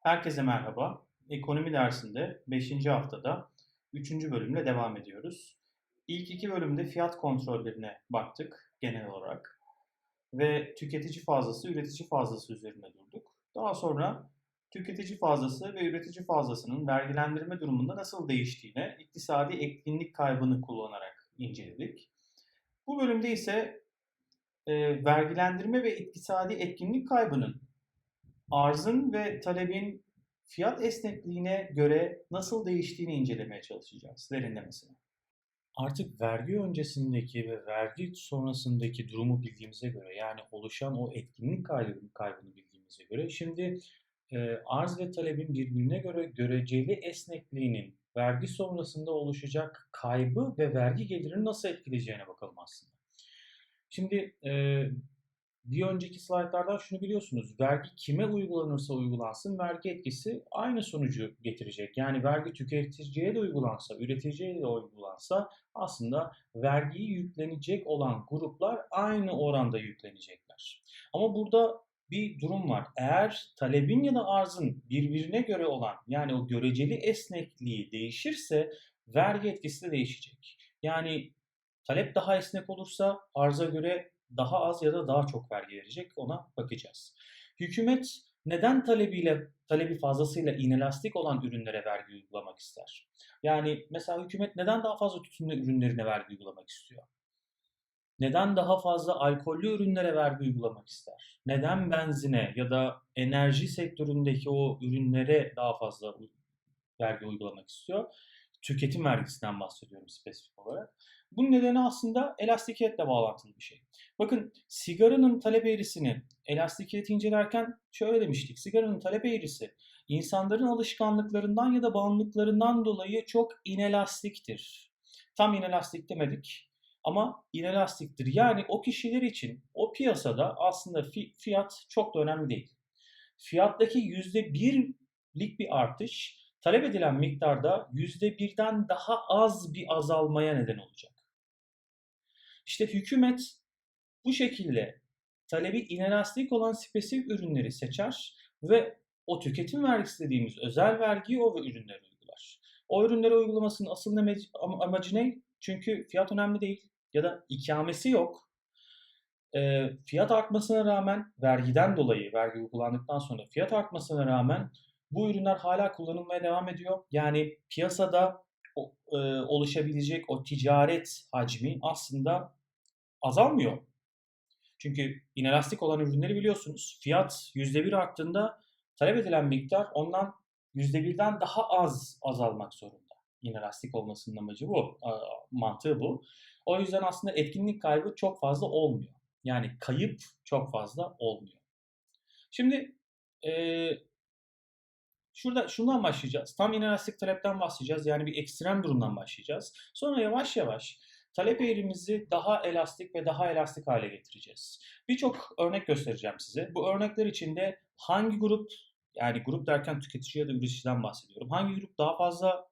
Herkese merhaba. Ekonomi dersinde 5. haftada 3. bölümle devam ediyoruz. İlk iki bölümde fiyat kontrollerine baktık genel olarak ve tüketici fazlası, üretici fazlası üzerine durduk. Daha sonra tüketici fazlası ve üretici fazlasının vergilendirme durumunda nasıl değiştiğine iktisadi etkinlik kaybını kullanarak inceledik. Bu bölümde ise e, vergilendirme ve iktisadi etkinlik kaybının arzın ve talebin fiyat esnekliğine göre nasıl değiştiğini incelemeye çalışacağız derinlemesine. Artık vergi öncesindeki ve vergi sonrasındaki durumu bildiğimize göre yani oluşan o etkinlik kaybını, bildiğimize göre şimdi e, arz ve talebin birbirine göre göreceli esnekliğinin vergi sonrasında oluşacak kaybı ve vergi gelirini nasıl etkileyeceğine bakalım aslında. Şimdi e, bir önceki slaytlardan şunu biliyorsunuz. Vergi kime uygulanırsa uygulansın vergi etkisi aynı sonucu getirecek. Yani vergi tüketiciye de uygulansa, üreticiye de uygulansa aslında vergiyi yüklenecek olan gruplar aynı oranda yüklenecekler. Ama burada bir durum var. Eğer talebin ya da arzın birbirine göre olan yani o göreceli esnekliği değişirse vergi etkisi de değişecek. Yani talep daha esnek olursa arza göre daha az ya da daha çok vergi verecek ona bakacağız. Hükümet neden talebiyle talebi fazlasıyla inelastik olan ürünlere vergi uygulamak ister? Yani mesela hükümet neden daha fazla tütünlü ürünlerine vergi uygulamak istiyor? Neden daha fazla alkollü ürünlere vergi uygulamak ister? Neden benzine ya da enerji sektöründeki o ürünlere daha fazla vergi uygulamak istiyor? Tüketim vergisinden bahsediyorum spesifik olarak. Bunun nedeni aslında elastikiyetle bağlantılı bir şey. Bakın sigaranın talep eğrisini elastikiyeti incelerken şöyle demiştik. Sigaranın talep eğrisi insanların alışkanlıklarından ya da bağımlılıklarından dolayı çok inelastiktir. Tam inelastik demedik ama inelastiktir. Yani o kişiler için o piyasada aslında fiyat çok da önemli değil. Fiyattaki %1'lik bir artış talep edilen miktarda %1'den daha az bir azalmaya neden olacak. İşte hükümet bu şekilde talebi inelastik olan spesifik ürünleri seçer ve o tüketim vergisi dediğimiz özel vergiyi o ürünlere uygular. O ürünlere uygulamasının asıl amacı ne? Çünkü fiyat önemli değil ya da ikamesi yok. E, fiyat artmasına rağmen vergiden dolayı vergi uygulandıktan sonra fiyat artmasına rağmen bu ürünler hala kullanılmaya devam ediyor. Yani piyasada e, oluşabilecek o ticaret hacmi aslında azalmıyor. Çünkü inelastik olan ürünleri biliyorsunuz. Fiyat %1 arttığında talep edilen miktar ondan %1'den daha az azalmak zorunda. İnelastik olmasının amacı bu, mantığı bu. O yüzden aslında etkinlik kaybı çok fazla olmuyor. Yani kayıp çok fazla olmuyor. Şimdi e, şurada şundan başlayacağız. Tam inelastik talepten başlayacağız. Yani bir ekstrem durumdan başlayacağız. Sonra yavaş yavaş talep eğrimizi daha elastik ve daha elastik hale getireceğiz. Birçok örnek göstereceğim size. Bu örnekler içinde hangi grup yani grup derken tüketici ya da üreticiden bahsediyorum. Hangi grup daha fazla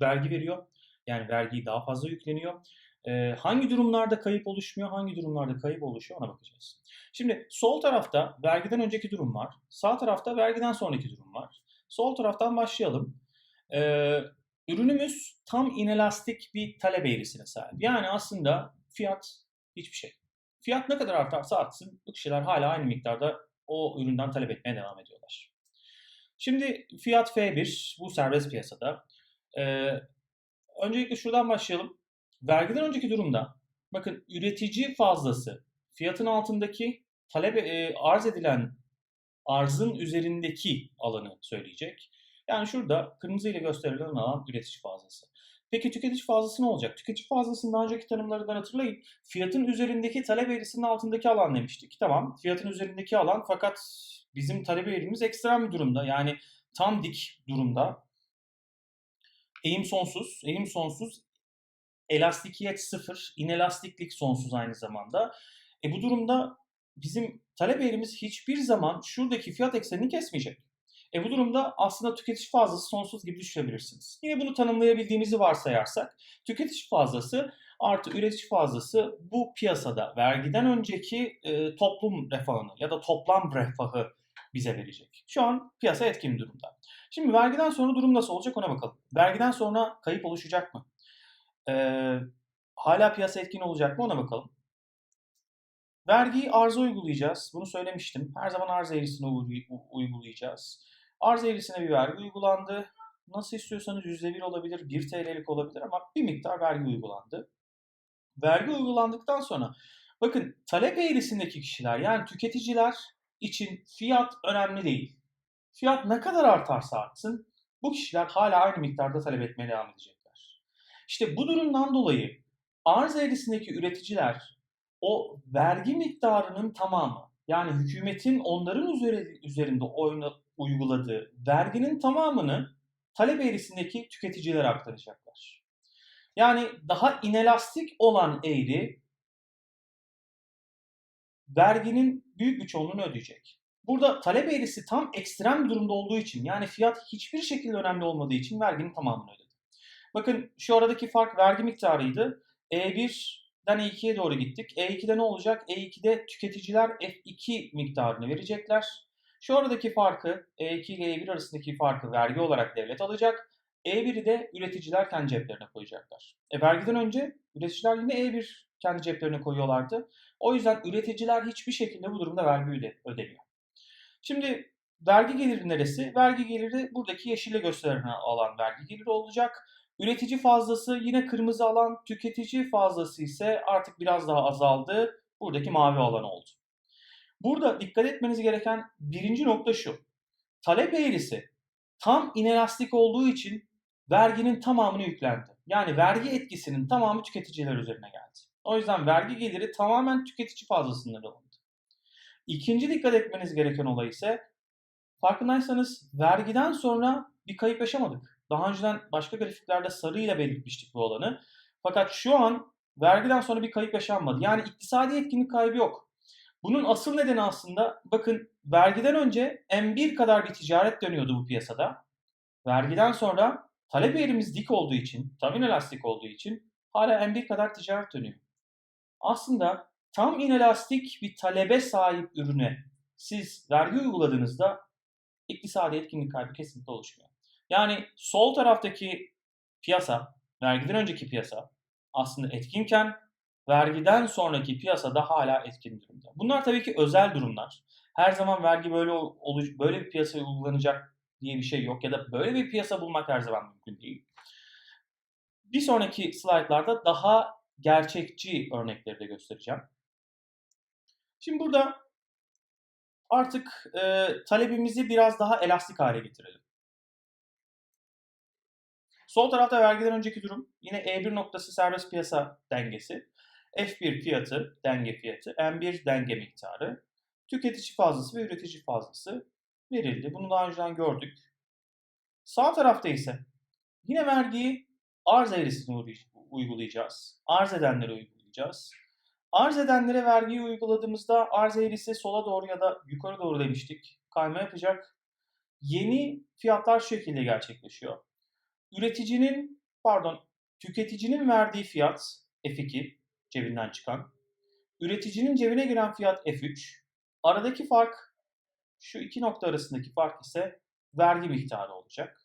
vergi veriyor? Yani vergiyi daha fazla yükleniyor. Ee, hangi durumlarda kayıp oluşmuyor, hangi durumlarda kayıp oluşuyor ona bakacağız. Şimdi sol tarafta vergiden önceki durum var. Sağ tarafta vergiden sonraki durum var. Sol taraftan başlayalım. Ee, Ürünümüz tam inelastik bir talep eğrisine sahip. Yani aslında fiyat hiçbir şey. Fiyat ne kadar artarsa artsın bu kişiler hala aynı miktarda o üründen talep etmeye devam ediyorlar. Şimdi fiyat F1 bu serbest piyasada. Ee, öncelikle şuradan başlayalım. Vergiden önceki durumda bakın üretici fazlası fiyatın altındaki talep e, arz edilen arzın üzerindeki alanı söyleyecek. Yani şurada kırmızı ile gösterilen alan üretici fazlası. Peki tüketici fazlası ne olacak? Tüketici fazlasının daha önceki tanımlarından hatırlayın. Fiyatın üzerindeki talep eğrisinin altındaki alan demiştik. Tamam fiyatın üzerindeki alan fakat bizim talep eğrimiz ekstrem bir durumda. Yani tam dik durumda. Eğim sonsuz. Eğim sonsuz. Elastikiyet sıfır. inelastiklik sonsuz aynı zamanda. E bu durumda bizim talep eğrimiz hiçbir zaman şuradaki fiyat eksenini kesmeyecek. E bu durumda aslında tüketici fazlası sonsuz gibi düşünebilirsiniz. Yine bunu tanımlayabildiğimizi varsayarsak tüketici fazlası artı üretici fazlası bu piyasada vergiden önceki e, toplum refahını ya da toplam refahı bize verecek. Şu an piyasa etkin durumda. Şimdi vergiden sonra durum nasıl olacak ona bakalım. Vergiden sonra kayıp oluşacak mı? Ee, hala piyasa etkin olacak mı ona bakalım. Vergiyi arza uygulayacağız. Bunu söylemiştim. Her zaman arz eğrisine uygulayacağız. Arz eğrisine bir vergi uygulandı. Nasıl istiyorsanız %1 olabilir, 1 TL'lik olabilir ama bir miktar vergi uygulandı. Vergi uygulandıktan sonra bakın talep eğrisindeki kişiler yani tüketiciler için fiyat önemli değil. Fiyat ne kadar artarsa artsın bu kişiler hala aynı miktarda talep etmeye devam edecekler. İşte bu durumdan dolayı arz eğrisindeki üreticiler o vergi miktarının tamamı yani hükümetin onların üzerinde uyguladığı verginin tamamını talep eğrisindeki tüketicilere aktaracaklar. Yani daha inelastik olan eğri verginin büyük bir çoğunluğunu ödeyecek. Burada talep eğrisi tam ekstrem durumda olduğu için yani fiyat hiçbir şekilde önemli olmadığı için verginin tamamını ödedi. Bakın şu aradaki fark vergi miktarıydı. E1'den E2'ye doğru gittik. E2'de ne olacak? E2'de tüketiciler F2 miktarını verecekler. Şu aradaki farkı E2 ile E1 arasındaki farkı vergi olarak devlet alacak. E1'i de üreticiler kendi ceplerine koyacaklar. E, vergiden önce üreticiler yine E1 kendi ceplerine koyuyorlardı. O yüzden üreticiler hiçbir şekilde bu durumda vergi ödemiyor. Şimdi vergi geliri neresi? Vergi geliri buradaki yeşille gösterilen alan vergi geliri olacak. Üretici fazlası yine kırmızı alan, tüketici fazlası ise artık biraz daha azaldı. Buradaki mavi alan oldu. Burada dikkat etmeniz gereken birinci nokta şu. Talep eğrisi tam inelastik olduğu için verginin tamamını yüklendi. Yani vergi etkisinin tamamı tüketiciler üzerine geldi. O yüzden vergi geliri tamamen tüketici fazlasından alındı. İkinci dikkat etmeniz gereken olay ise farkındaysanız vergiden sonra bir kayıp yaşamadık. Daha önceden başka grafiklerde sarıyla belirtmiştik bu olanı. Fakat şu an vergiden sonra bir kayıp yaşanmadı. Yani iktisadi etkinlik kaybı yok. Bunun asıl nedeni aslında bakın vergiden önce M1 kadar bir ticaret dönüyordu bu piyasada. Vergiden sonra talep eğrimiz dik olduğu için, tam inelastik olduğu için hala M1 kadar ticaret dönüyor. Aslında tam inelastik bir talebe sahip ürüne siz vergi uyguladığınızda iktisadi etkinlik kaybı kesinlikle oluşmuyor. Yani sol taraftaki piyasa, vergiden önceki piyasa aslında etkinken vergiden sonraki piyasada hala etkin durumda. Bunlar tabii ki özel durumlar. Her zaman vergi böyle böyle bir piyasaya uygulanacak diye bir şey yok ya da böyle bir piyasa bulmak her zaman mümkün değil. Bir sonraki slaytlarda daha gerçekçi örnekleri de göstereceğim. Şimdi burada artık e, talebimizi biraz daha elastik hale getirelim. Sol tarafta vergiden önceki durum yine E1 noktası serbest piyasa dengesi. F1 fiyatı, denge fiyatı, M1 denge miktarı, tüketici fazlası ve üretici fazlası verildi. Bunu daha önceden gördük. Sağ tarafta ise yine vergiyi arz eğrisine uygulayacağız. Arz edenlere uygulayacağız. Arz edenlere vergiyi uyguladığımızda arz eğrisi sola doğru ya da yukarı doğru demiştik. Kayma yapacak. Yeni fiyatlar şu şekilde gerçekleşiyor. Üreticinin, pardon, tüketicinin verdiği fiyat F2 cebinden çıkan. Üreticinin cebine giren fiyat F3. Aradaki fark şu iki nokta arasındaki fark ise vergi miktarı olacak.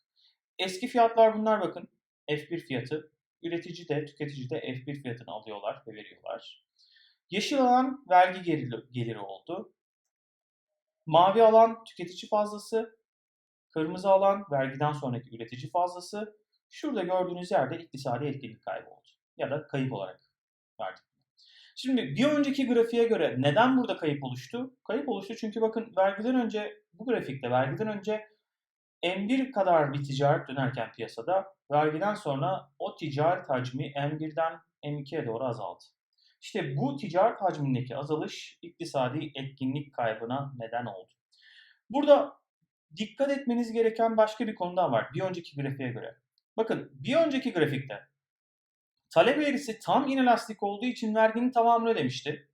Eski fiyatlar bunlar bakın. F1 fiyatı. Üretici de tüketici de F1 fiyatını alıyorlar ve veriyorlar. Yeşil alan vergi geliri, oldu. Mavi alan tüketici fazlası. Kırmızı alan vergiden sonraki üretici fazlası. Şurada gördüğünüz yerde iktisadi etkinlik kaybı oldu. Ya da kayıp olarak verdik. Şimdi bir önceki grafiğe göre neden burada kayıp oluştu? Kayıp oluştu çünkü bakın vergiden önce bu grafikte vergiden önce M1 kadar bir ticaret dönerken piyasada vergiden sonra o ticaret hacmi M1'den M2'ye doğru azaldı. İşte bu ticaret hacmindeki azalış iktisadi etkinlik kaybına neden oldu. Burada dikkat etmeniz gereken başka bir konu daha var bir önceki grafiğe göre. Bakın bir önceki grafikte talep eğrisi tam inelastik olduğu için verginin tamamını ödemişti.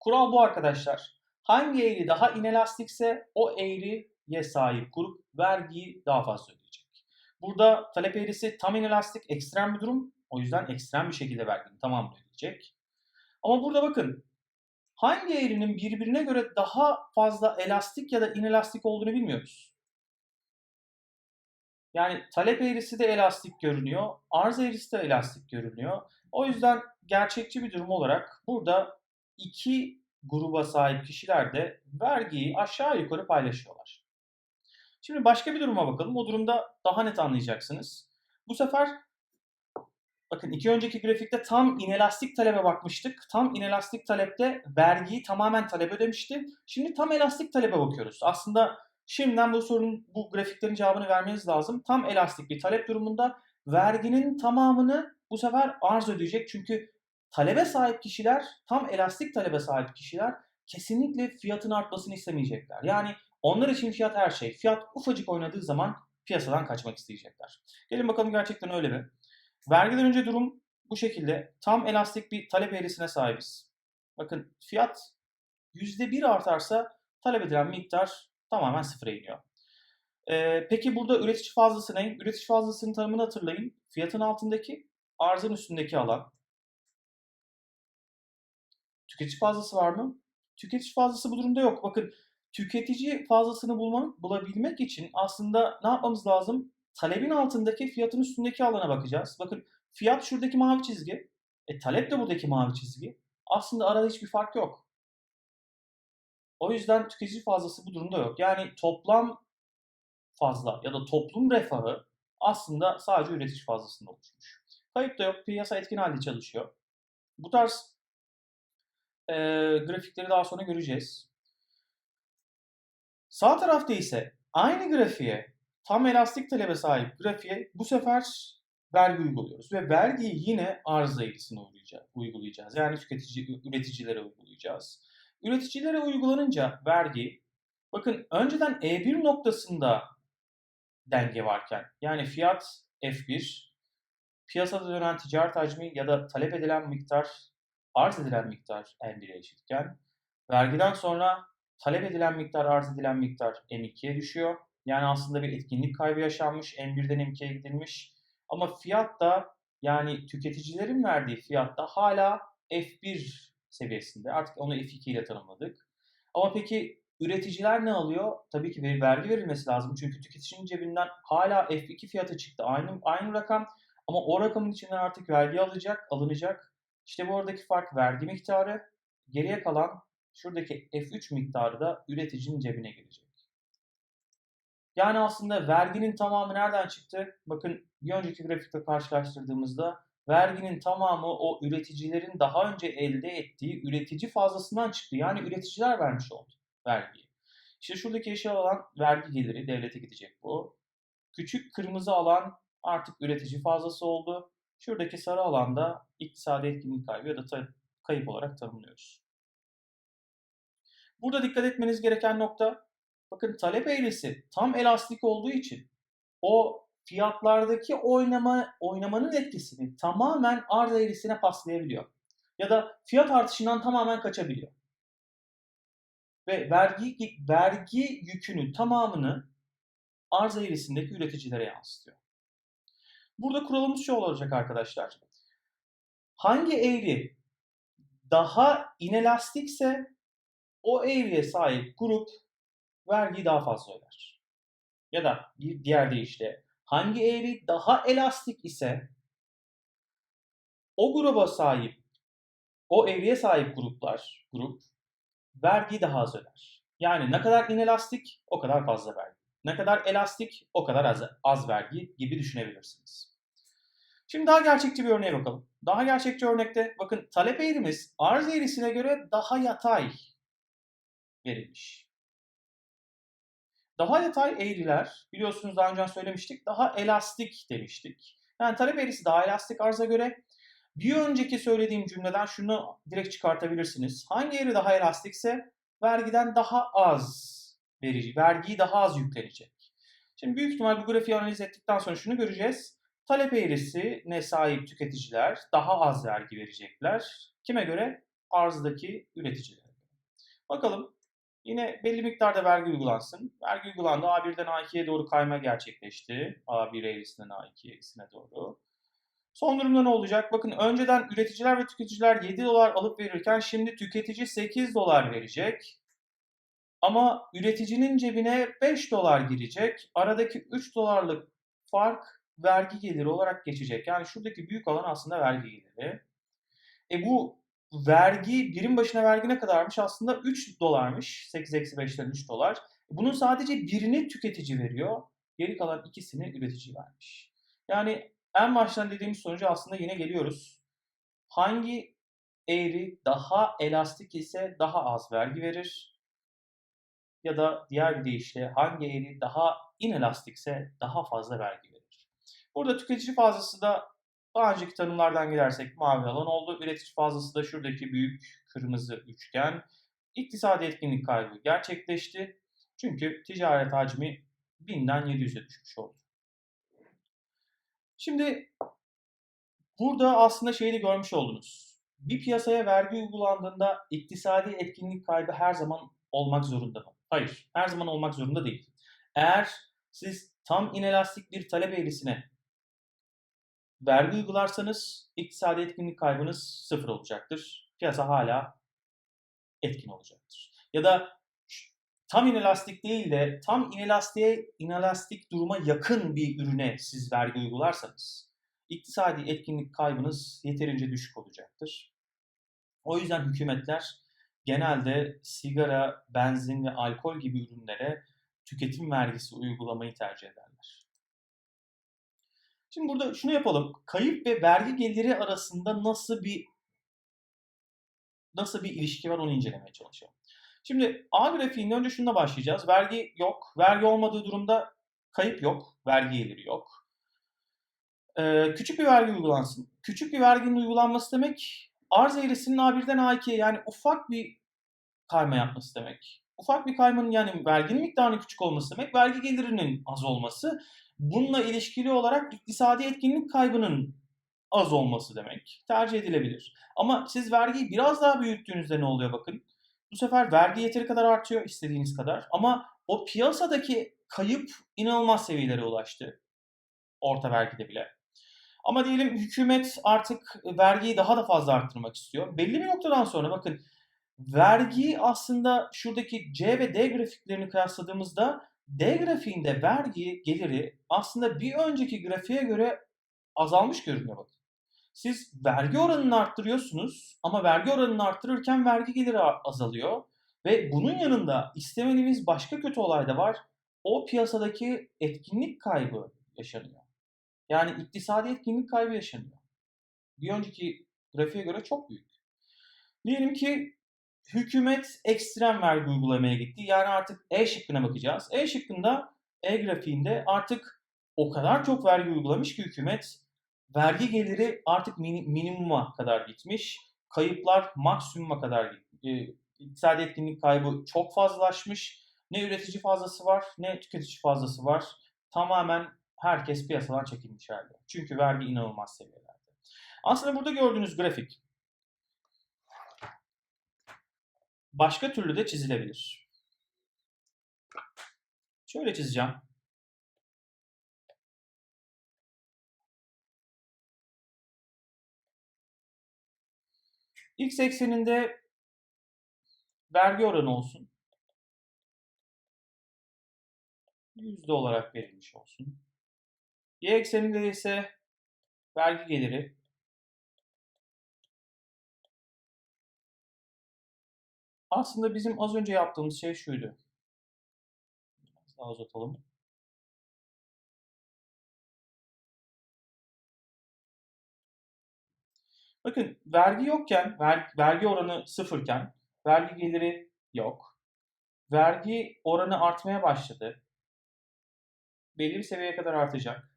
Kural bu arkadaşlar. Hangi eğri daha inelastikse o eğriye sahip grup vergiyi daha fazla ödeyecek. Burada talep eğrisi tam inelastik ekstrem bir durum. O yüzden ekstrem bir şekilde verginin tamamını ödeyecek. Ama burada bakın hangi eğrinin birbirine göre daha fazla elastik ya da inelastik olduğunu bilmiyoruz. Yani talep eğrisi de elastik görünüyor, arz eğrisi de elastik görünüyor. O yüzden gerçekçi bir durum olarak burada iki gruba sahip kişiler de vergiyi aşağı yukarı paylaşıyorlar. Şimdi başka bir duruma bakalım. O durumda daha net anlayacaksınız. Bu sefer bakın iki önceki grafikte tam inelastik talebe bakmıştık. Tam inelastik talepte vergiyi tamamen talep ödemişti. Şimdi tam elastik talebe bakıyoruz. Aslında şimdiden bu sorunun, bu grafiklerin cevabını vermeniz lazım. Tam elastik bir talep durumunda verginin tamamını bu sefer arz ödeyecek. Çünkü talebe sahip kişiler, tam elastik talebe sahip kişiler kesinlikle fiyatın artmasını istemeyecekler. Yani onlar için fiyat her şey. Fiyat ufacık oynadığı zaman piyasadan kaçmak isteyecekler. Gelin bakalım gerçekten öyle mi? Vergiden önce durum bu şekilde. Tam elastik bir talep eğrisine sahibiz. Bakın fiyat %1 artarsa talep edilen miktar tamamen sıfıra iniyor. Ee, peki burada üretici fazlası ne? Üretici fazlasının tanımını hatırlayın. Fiyatın altındaki, arzın üstündeki alan. Tüketici fazlası var mı? Tüketici fazlası bu durumda yok. Bakın tüketici fazlasını bulmak, bulabilmek için aslında ne yapmamız lazım? Talebin altındaki fiyatın üstündeki alana bakacağız. Bakın fiyat şuradaki mavi çizgi. E, talep de buradaki mavi çizgi. Aslında arada hiçbir fark yok. O yüzden tüketici fazlası bu durumda yok. Yani toplam fazla ya da toplum refahı aslında sadece üretici fazlasında oluşmuş. Kayıp da yok. Piyasa etkin halde çalışıyor. Bu tarz e, grafikleri daha sonra göreceğiz. Sağ tarafta ise aynı grafiğe tam elastik talebe sahip grafiğe bu sefer vergi uyguluyoruz. Ve vergiyi yine arz eğrisine uygulayacağız. Yani tüketici, üreticilere uygulayacağız. Üreticilere uygulanınca vergi, bakın önceden E1 noktasında denge varken, yani fiyat F1, piyasada dönen ticaret hacmi ya da talep edilen miktar, arz edilen miktar M1'e eşitken, vergiden sonra talep edilen miktar, arz edilen miktar M2'ye düşüyor. Yani aslında bir etkinlik kaybı yaşanmış, M1'den M2'ye gidilmiş. Ama fiyat da yani tüketicilerin verdiği fiyatta hala F1 seviyesinde. Artık onu F2 ile tanımladık. Ama peki üreticiler ne alıyor? Tabii ki bir vergi verilmesi lazım. Çünkü tüketicinin cebinden hala F2 fiyatı çıktı. Aynı aynı rakam ama o rakamın içinden artık vergi alacak, alınacak. İşte bu aradaki fark vergi miktarı. Geriye kalan şuradaki F3 miktarı da üreticinin cebine gelecek. Yani aslında verginin tamamı nereden çıktı? Bakın bir önceki grafikte karşılaştırdığımızda verginin tamamı o üreticilerin daha önce elde ettiği üretici fazlasından çıktı. Yani üreticiler vermiş oldu vergiyi. İşte şuradaki yeşil alan vergi geliri devlete gidecek bu. Küçük kırmızı alan artık üretici fazlası oldu. Şuradaki sarı alanda iktisadi etkinlik kaybı ya da kayıp olarak tanımlıyoruz. Burada dikkat etmeniz gereken nokta bakın talep eğrisi tam elastik olduğu için o fiyatlardaki oynama oynamanın etkisini tamamen arz eğrisine paslayabiliyor. Ya da fiyat artışından tamamen kaçabiliyor. Ve vergi vergi yükünün tamamını arz eğrisindeki üreticilere yansıtıyor. Burada kuralımız şu olacak arkadaşlar. Hangi eğri daha inelastikse o eğriye sahip grup vergiyi daha fazla öder. Ya da bir diğer deyişle hangi eğri daha elastik ise o gruba sahip, o eğriye sahip gruplar, grup vergi daha az öder. Yani ne kadar inelastik o kadar fazla vergi. Ne kadar elastik o kadar az, az vergi gibi düşünebilirsiniz. Şimdi daha gerçekçi bir örneğe bakalım. Daha gerçekçi örnekte bakın talep eğrimiz arz eğrisine göre daha yatay verilmiş. Daha yatay eğriler biliyorsunuz daha önce söylemiştik daha elastik demiştik. Yani talep eğrisi daha elastik arza göre. Bir önceki söylediğim cümleden şunu direkt çıkartabilirsiniz. Hangi eğri daha elastikse vergiden daha az verici, vergiyi daha az yüklenecek. Şimdi büyük ihtimal bu grafiği analiz ettikten sonra şunu göreceğiz. Talep eğrisine sahip tüketiciler daha az vergi verecekler. Kime göre? Arzdaki üreticilere. Bakalım Yine belli miktarda vergi uygulansın. Vergi uygulandı. A1'den A2'ye doğru kayma gerçekleşti. A1 eğrisinden A2 eğrisine doğru. Son durumda ne olacak? Bakın önceden üreticiler ve tüketiciler 7 dolar alıp verirken şimdi tüketici 8 dolar verecek. Ama üreticinin cebine 5 dolar girecek. Aradaki 3 dolarlık fark vergi geliri olarak geçecek. Yani şuradaki büyük alan aslında vergi geliri. E bu vergi, birim başına vergi ne kadarmış? Aslında 3 dolarmış. 8 eksi 5'ten 3 dolar. Bunun sadece birini tüketici veriyor. Geri kalan ikisini üretici vermiş. Yani en baştan dediğimiz sonuca aslında yine geliyoruz. Hangi eğri daha elastik ise daha az vergi verir? Ya da diğer bir deyişle hangi eğri daha inelastikse daha fazla vergi verir? Burada tüketici fazlası da daha önceki tanımlardan gidersek mavi alan oldu. Üretici fazlası da şuradaki büyük kırmızı üçgen. İktisadi etkinlik kaybı gerçekleşti. Çünkü ticaret hacmi 1000'den 700'e düşmüş oldu. Şimdi burada aslında şeyi de görmüş oldunuz. Bir piyasaya vergi uygulandığında iktisadi etkinlik kaybı her zaman olmak zorunda mı? Hayır, her zaman olmak zorunda değil. Eğer siz tam inelastik bir talep eğrisine vergi uygularsanız iktisadi etkinlik kaybınız sıfır olacaktır. Piyasa hala etkin olacaktır. Ya da tam inelastik değil de tam inelastiğe, inelastik duruma yakın bir ürüne siz vergi uygularsanız iktisadi etkinlik kaybınız yeterince düşük olacaktır. O yüzden hükümetler genelde sigara, benzin ve alkol gibi ürünlere tüketim vergisi uygulamayı tercih ederler. Şimdi burada şunu yapalım. Kayıp ve vergi geliri arasında nasıl bir nasıl bir ilişki var onu incelemeye çalışalım. Şimdi A grafiğinde önce şununla başlayacağız. Vergi yok. Vergi olmadığı durumda kayıp yok. Vergi geliri yok. Ee, küçük bir vergi uygulansın. Küçük bir verginin uygulanması demek arz eğrisinin A1'den A2'ye yani ufak bir kayma yapması demek. Ufak bir kaymanın yani verginin miktarının küçük olması demek, vergi gelirinin az olması. Bununla ilişkili olarak iktisadi etkinlik kaybının az olması demek. Tercih edilebilir. Ama siz vergiyi biraz daha büyüttüğünüzde ne oluyor bakın. Bu sefer vergi yeteri kadar artıyor istediğiniz kadar ama o piyasadaki kayıp inanılmaz seviyelere ulaştı. Orta vergide bile. Ama diyelim hükümet artık vergiyi daha da fazla arttırmak istiyor. Belli bir noktadan sonra bakın vergi aslında şuradaki C ve D grafiklerini kıyasladığımızda D grafiğinde vergi geliri aslında bir önceki grafiğe göre azalmış görünüyor bakın. Siz vergi oranını arttırıyorsunuz ama vergi oranını arttırırken vergi geliri azalıyor. Ve bunun yanında istemediğimiz başka kötü olay da var. O piyasadaki etkinlik kaybı yaşanıyor. Yani iktisadi etkinlik kaybı yaşanıyor. Bir önceki grafiğe göre çok büyük. Diyelim ki hükümet ekstrem vergi uygulamaya gitti. Yani artık E şıkkına bakacağız. E şıkkında E grafiğinde artık o kadar çok vergi uygulamış ki hükümet vergi geliri artık minimuma kadar gitmiş. Kayıplar maksimuma kadar gitmiş. İktisadi etkinlik kaybı çok fazlalaşmış. Ne üretici fazlası var ne tüketici fazlası var. Tamamen herkes piyasadan çekilmiş halde. Çünkü vergi inanılmaz seviyelerde. Aslında burada gördüğünüz grafik başka türlü de çizilebilir. Şöyle çizeceğim. X ekseninde vergi oranı olsun. Yüzde olarak verilmiş olsun. Y ekseninde ise vergi geliri. Aslında bizim az önce yaptığımız şey şuydu. Biraz daha uzatalım. Bakın vergi yokken, ver, vergi oranı sıfırken, vergi geliri yok. Vergi oranı artmaya başladı. Belli bir seviyeye kadar artacak.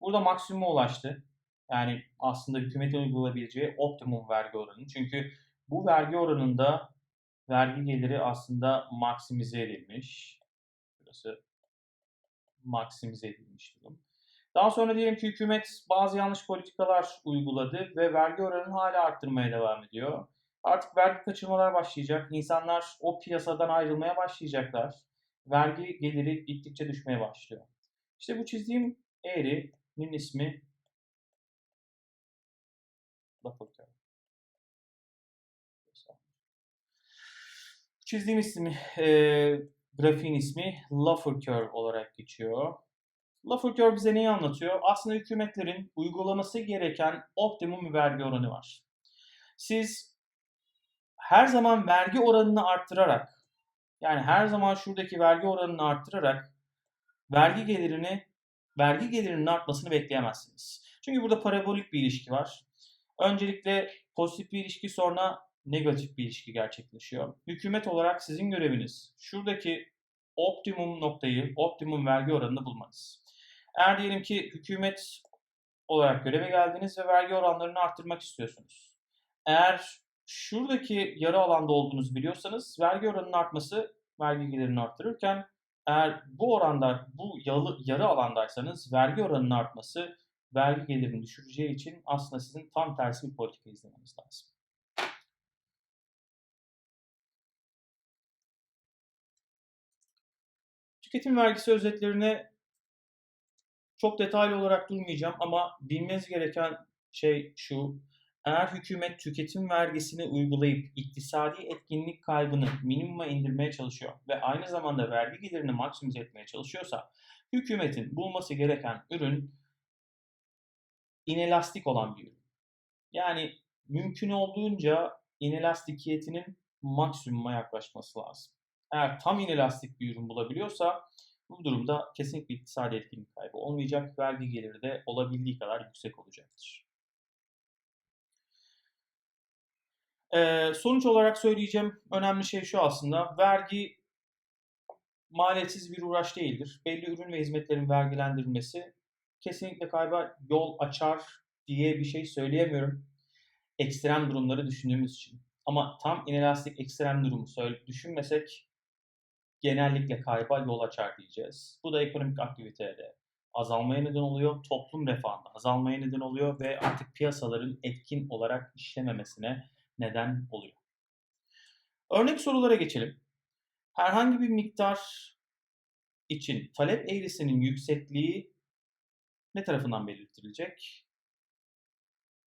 Burada maksimuma ulaştı. Yani aslında hükümetin uygulayabileceği optimum vergi oranı. Çünkü bu vergi oranında vergi geliri aslında maksimize edilmiş. Burası maksimize edilmiş durum. Daha sonra diyelim ki hükümet bazı yanlış politikalar uyguladı ve vergi oranını hala arttırmaya devam ediyor. Artık vergi kaçırmalar başlayacak. İnsanlar o piyasadan ayrılmaya başlayacaklar. Vergi geliri gittikçe düşmeye başlıyor. İşte bu çizdiğim eğrinin ismi Laffer curve. Çizdiğim ismi, e, grafiğin ismi Laffer curve olarak geçiyor. Laffer curve bize neyi anlatıyor? Aslında hükümetlerin uygulaması gereken optimum vergi oranı var. Siz her zaman vergi oranını arttırarak yani her zaman şuradaki vergi oranını arttırarak vergi gelirini vergi gelirinin artmasını bekleyemezsiniz. Çünkü burada parabolik bir ilişki var. Öncelikle pozitif bir ilişki sonra negatif bir ilişki gerçekleşiyor. Hükümet olarak sizin göreviniz şuradaki optimum noktayı, optimum vergi oranını bulmanız. Eğer diyelim ki hükümet olarak göreve geldiniz ve vergi oranlarını arttırmak istiyorsunuz. Eğer şuradaki yarı alanda olduğunuzu biliyorsanız vergi oranının artması vergi gelirini arttırırken eğer bu oranda bu yalı, yarı alandaysanız vergi oranının artması vergi gelirini düşüreceği için aslında sizin tam tersi bir politika izlemeniz lazım. Tüketim vergisi özetlerine çok detaylı olarak durmayacağım ama bilmeniz gereken şey şu. Eğer hükümet tüketim vergisini uygulayıp iktisadi etkinlik kaybını minimuma indirmeye çalışıyor ve aynı zamanda vergi gelirini maksimize etmeye çalışıyorsa hükümetin bulması gereken ürün inelastik olan bir ürün. Yani mümkün olduğunca inelastikiyetinin maksimuma yaklaşması lazım. Eğer tam inelastik bir ürün bulabiliyorsa bu durumda kesinlikle iktisadi etkinlik kaybı olmayacak. Vergi geliri de olabildiği kadar yüksek olacaktır. Ee, sonuç olarak söyleyeceğim önemli şey şu aslında. Vergi maliyetsiz bir uğraş değildir. Belli ürün ve hizmetlerin vergilendirilmesi kesinlikle kayba yol açar diye bir şey söyleyemiyorum. Ekstrem durumları düşündüğümüz için. Ama tam inelastik ekstrem durumu düşünmesek genellikle kayba yol açar diyeceğiz. Bu da ekonomik aktivitede azalmaya neden oluyor, toplum refahında azalmaya neden oluyor ve artık piyasaların etkin olarak işlememesine neden oluyor. Örnek sorulara geçelim. Herhangi bir miktar için talep eğrisinin yüksekliği ne tarafından belirtilecek?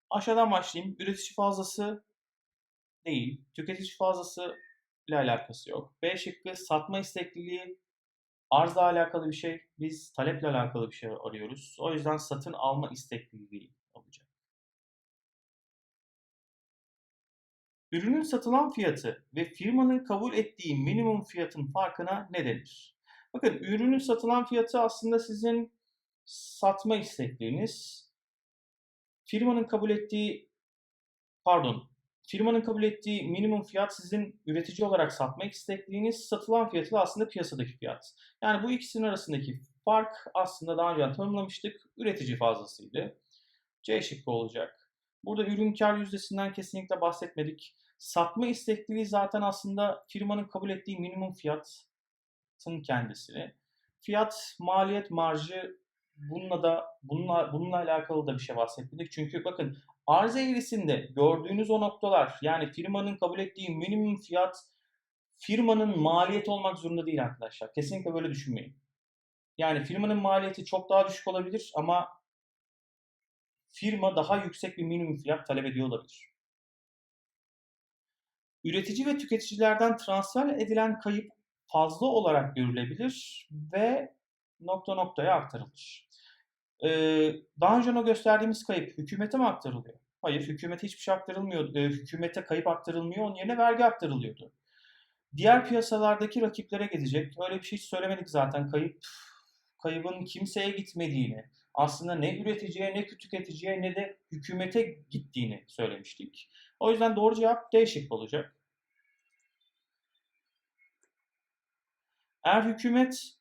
Aşağıdan başlayayım. Üretici fazlası değil. Tüketici fazlası ile alakası yok. B şıkkı satma istekliliği arzla alakalı bir şey. Biz taleple alakalı bir şey arıyoruz. O yüzden satın alma istekliliği olacak. Ürünün satılan fiyatı ve firmanın kabul ettiği minimum fiyatın farkına ne denir? Bakın ürünün satılan fiyatı aslında sizin satma istekleriniz. Firmanın kabul ettiği pardon firmanın kabul ettiği minimum fiyat sizin üretici olarak satmak istediğiniz satılan fiyatı da aslında piyasadaki fiyat. Yani bu ikisinin arasındaki fark aslında daha önce tanımlamıştık. Üretici fazlasıydı. C şıkkı olacak. Burada ürün kar yüzdesinden kesinlikle bahsetmedik. Satma istekliliği zaten aslında firmanın kabul ettiği minimum fiyatın kendisini. Fiyat, maliyet marjı bununla da bununla bununla alakalı da bir şey bahsetmedik. Çünkü bakın arz eğrisinde gördüğünüz o noktalar yani firmanın kabul ettiği minimum fiyat firmanın maliyeti olmak zorunda değil arkadaşlar. Kesinlikle böyle düşünmeyin. Yani firmanın maliyeti çok daha düşük olabilir ama firma daha yüksek bir minimum fiyat talep ediyor olabilir. Üretici ve tüketicilerden transfer edilen kayıp fazla olarak görülebilir ve nokta noktaya aktarılır. Ee, daha önce o gösterdiğimiz kayıp hükümete mi aktarılıyor? Hayır, hükümete hiçbir şey aktarılmıyor. Ee, hükümete kayıp aktarılmıyor, onun yerine vergi aktarılıyordu. Diğer piyasalardaki rakiplere gidecek. Öyle bir şey söylemedik zaten. Kayıp kaybın kimseye gitmediğini, aslında ne üreticiye ne tüketiciye ne de hükümete gittiğini söylemiştik. O yüzden doğru cevap D şık olacak. Eğer hükümet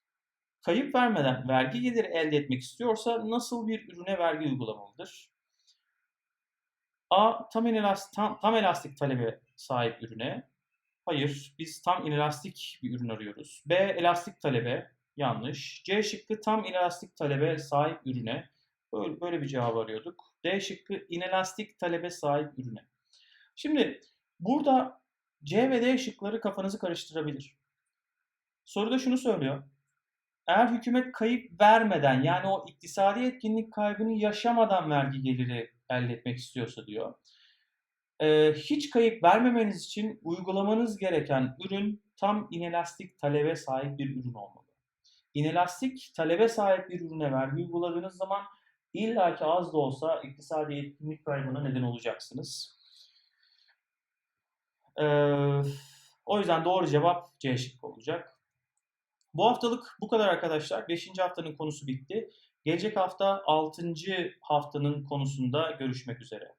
kayıp vermeden vergi geliri elde etmek istiyorsa nasıl bir ürüne vergi uygulamalıdır? A. Tam inelastik, tam, tam elastik talebe sahip ürüne. Hayır, biz tam inelastik bir ürün arıyoruz. B. Elastik talebe. Yanlış. C şıkkı tam inelastik talebe sahip ürüne. Böyle, böyle bir cevap arıyorduk. D şıkkı inelastik talebe sahip ürüne. Şimdi burada C ve D şıkları kafanızı karıştırabilir. Soruda şunu söylüyor. Eğer hükümet kayıp vermeden yani o iktisadi etkinlik kaybını yaşamadan vergi geliri elde etmek istiyorsa diyor. Ee, hiç kayıp vermemeniz için uygulamanız gereken ürün tam inelastik talebe sahip bir ürün olmalı. İnelastik talebe sahip bir ürüne vergi uyguladığınız zaman illaki az da olsa iktisadi etkinlik kaybına neden olacaksınız. Ee, o yüzden doğru cevap C şıkkı olacak. Bu haftalık bu kadar arkadaşlar. 5. haftanın konusu bitti. Gelecek hafta 6. haftanın konusunda görüşmek üzere.